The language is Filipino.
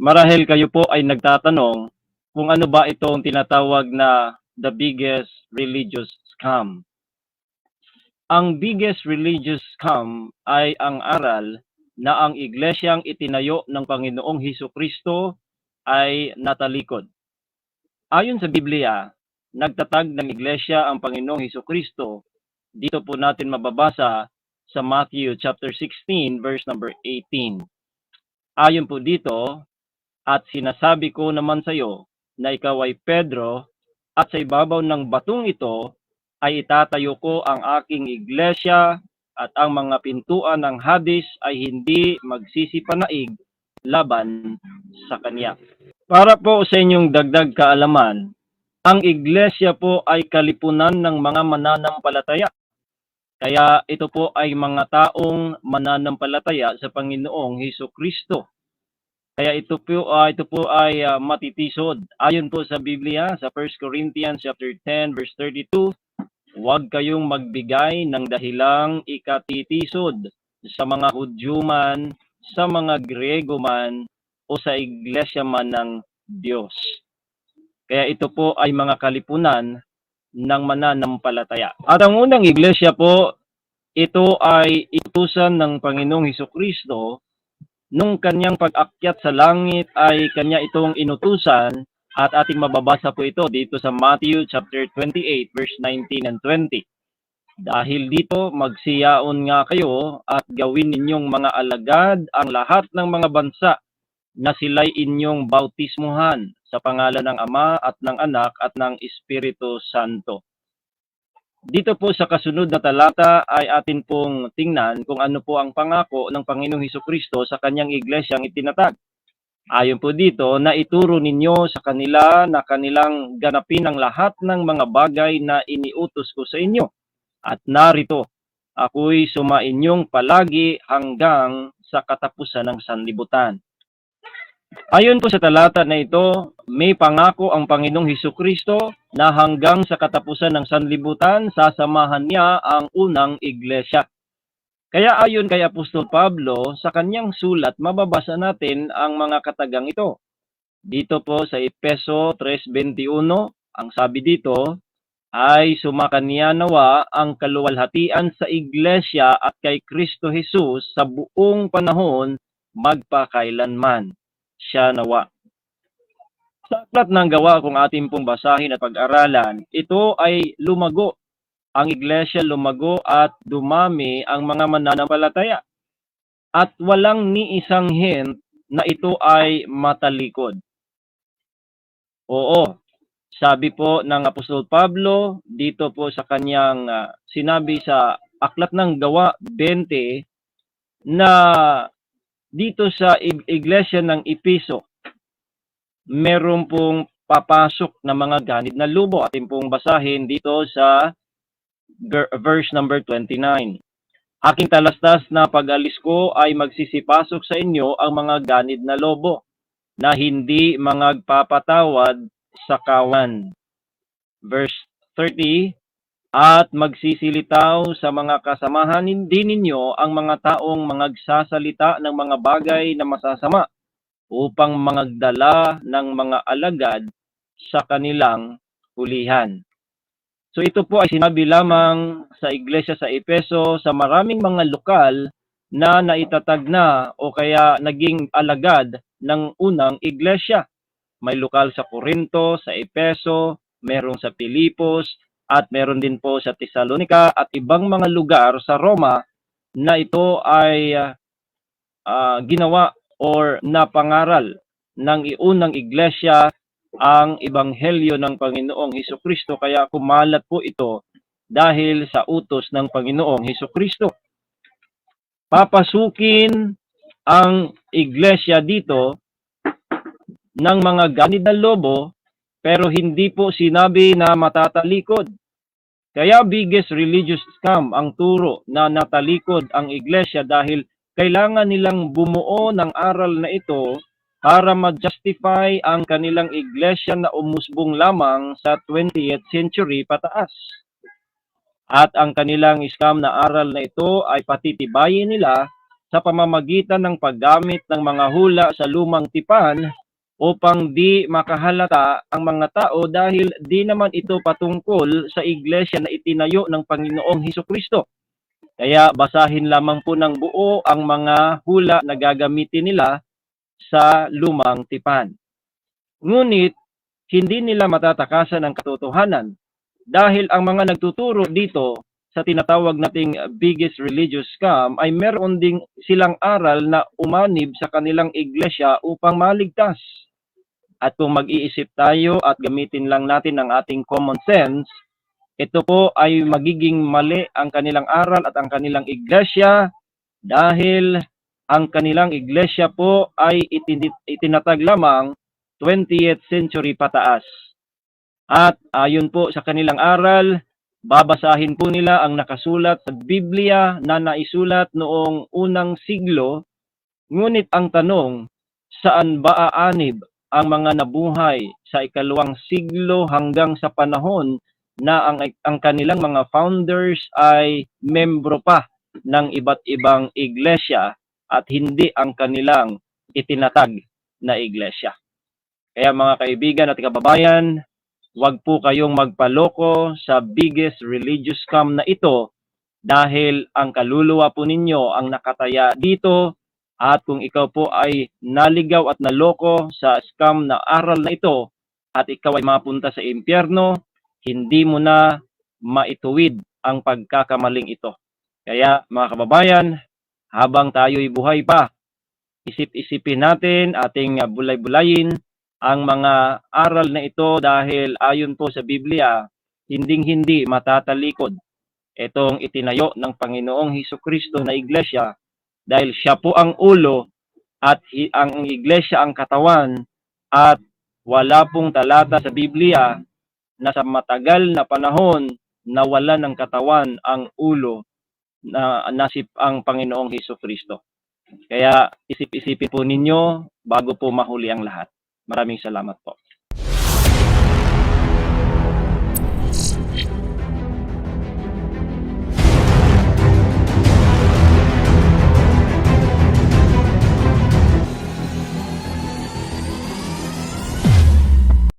Marahil kayo po ay nagtatanong kung ano ba itong tinatawag na the biggest religious scam. Ang biggest religious scam ay ang aral na ang iglesyang itinayo ng Panginoong Hesus Kristo ay natalikod. Ayon sa Biblia, nagtatag ng iglesia ang Panginoong Hesus Kristo. Dito po natin mababasa sa Matthew chapter 16 verse number 18. Ayon po dito, at sinasabi ko naman sa iyo na ikaw ay Pedro at sa ibabaw ng batong ito ay itatayo ko ang aking iglesia at ang mga pintuan ng Hades ay hindi magsisipanaig laban sa kanya. Para po sa inyong dagdag kaalaman, ang iglesia po ay kalipunan ng mga mananampalataya. Kaya ito po ay mga taong mananampalataya sa Panginoong Heso Kristo. Kaya ito po ah, ito po ay ah, matitisod. Ayon po sa Biblia sa 1 Corinthians chapter 10 verse 32, huwag kayong magbigay ng dahilang ikatitisod sa mga Hudyo man, sa mga Grego man, o sa iglesia man ng Diyos. Kaya ito po ay mga kalipunan ng mananampalataya. At ang unang iglesia po, ito ay itusan ng Panginoong Heso Kristo nung kanyang pag-akyat sa langit ay kanya itong inutusan at ating mababasa po ito dito sa Matthew chapter 28 verse 19 and 20. Dahil dito magsiyaon nga kayo at gawin ninyong mga alagad ang lahat ng mga bansa na sila'y inyong bautismuhan sa pangalan ng Ama at ng Anak at ng Espiritu Santo. Dito po sa kasunod na talata ay atin pong tingnan kung ano po ang pangako ng Panginoong Heso Kristo sa kanyang iglesyang itinatag. Ayon po dito na ituro ninyo sa kanila na kanilang ganapin ang lahat ng mga bagay na iniutos ko sa inyo. At narito, ako'y sumainyong palagi hanggang sa katapusan ng sanlibutan. Ayon po sa talata na ito, may pangako ang Panginoong Heso Kristo na hanggang sa katapusan ng sanlibutan, sasamahan niya ang unang iglesia. Kaya ayon kay Apostol Pablo, sa kanyang sulat, mababasa natin ang mga katagang ito. Dito po sa Epeso 3.21, ang sabi dito, ay sumakanya nawa ang kaluwalhatian sa iglesia at kay Kristo Jesus sa buong panahon magpakailanman. Siya nawa. Sa aklat ng gawa kung ating pong basahin at pag-aralan, ito ay lumago. Ang iglesia lumago at dumami ang mga mananampalataya. At walang ni isang hint na ito ay matalikod. Oo, sabi po ng Apostol Pablo dito po sa kanyang ah, sinabi sa aklat ng gawa 20 na dito sa ig- iglesia ng Episo meron pong papasok na mga ganid na lubo. Atin pong basahin dito sa ver- verse number 29. Aking talastas na pag-alis ko ay magsisipasok sa inyo ang mga ganid na lobo na hindi magpapatawad sa kawan. Verse 30, At magsisilitaw sa mga kasamahan hindi ninyo ang mga taong mangagsasalita ng mga bagay na masasama upang mangagdala ng mga alagad sa kanilang hulihan. So ito po ay sinabi lamang sa iglesia sa Epeso sa maraming mga lokal na naitatag na o kaya naging alagad ng unang iglesia. May lokal sa Corinto, sa Epeso, meron sa Pilipos, at meron din po sa Tesalonica at ibang mga lugar sa Roma na ito ay ah, ginawa or napangaral ng iunang iglesia ang ebanghelyo ng Panginoong Heso Kristo kaya kumalat po ito dahil sa utos ng Panginoong Heso Kristo. Papasukin ang iglesia dito ng mga ganid na lobo pero hindi po sinabi na matatalikod. Kaya biggest religious scam ang turo na natalikod ang iglesia dahil kailangan nilang bumuo ng aral na ito para ma-justify ang kanilang iglesia na umusbong lamang sa 20th century pataas. At ang kanilang scam na aral na ito ay patitibayin nila sa pamamagitan ng paggamit ng mga hula sa lumang tipan upang di makahalata ang mga tao dahil di naman ito patungkol sa iglesia na itinayo ng Panginoong Hesus Kristo. Kaya basahin lamang po ng buo ang mga hula na gagamitin nila sa lumang tipan. Ngunit hindi nila matatakasan ang katotohanan dahil ang mga nagtuturo dito sa tinatawag nating biggest religious scam ay meron ding silang aral na umanib sa kanilang iglesia upang maligtas. At kung mag-iisip tayo at gamitin lang natin ang ating common sense, ito po ay magiging mali ang kanilang aral at ang kanilang iglesia dahil ang kanilang iglesia po ay itin- itinatag lamang 20th century pataas. At ayon po sa kanilang aral, babasahin po nila ang nakasulat sa Biblia na naisulat noong unang siglo. Ngunit ang tanong, saan ba aanib ang mga nabuhay sa ikalawang siglo hanggang sa panahon na ang, ang kanilang mga founders ay membro pa ng iba't ibang iglesia at hindi ang kanilang itinatag na iglesia. Kaya mga kaibigan at kababayan, Huwag po kayong magpaloko sa biggest religious scam na ito dahil ang kaluluwa po ninyo ang nakataya dito at kung ikaw po ay naligaw at naloko sa scam na aral na ito at ikaw ay mapunta sa impyerno, hindi mo na maituwid ang pagkakamaling ito. Kaya mga kababayan, habang tayo'y buhay pa, isip-isipin natin ating bulay-bulayin ang mga aral na ito dahil ayon po sa Biblia, hinding-hindi matatalikod itong itinayo ng Panginoong Hesus Kristo na iglesia dahil siya po ang ulo at ang iglesia ang katawan at wala pong talata sa Biblia na sa matagal na panahon nawala ng katawan ang ulo na nasip ang Panginoong Hesus Kristo. Kaya isip-isipin po ninyo bago po mahuli ang lahat. Maraming salamat po.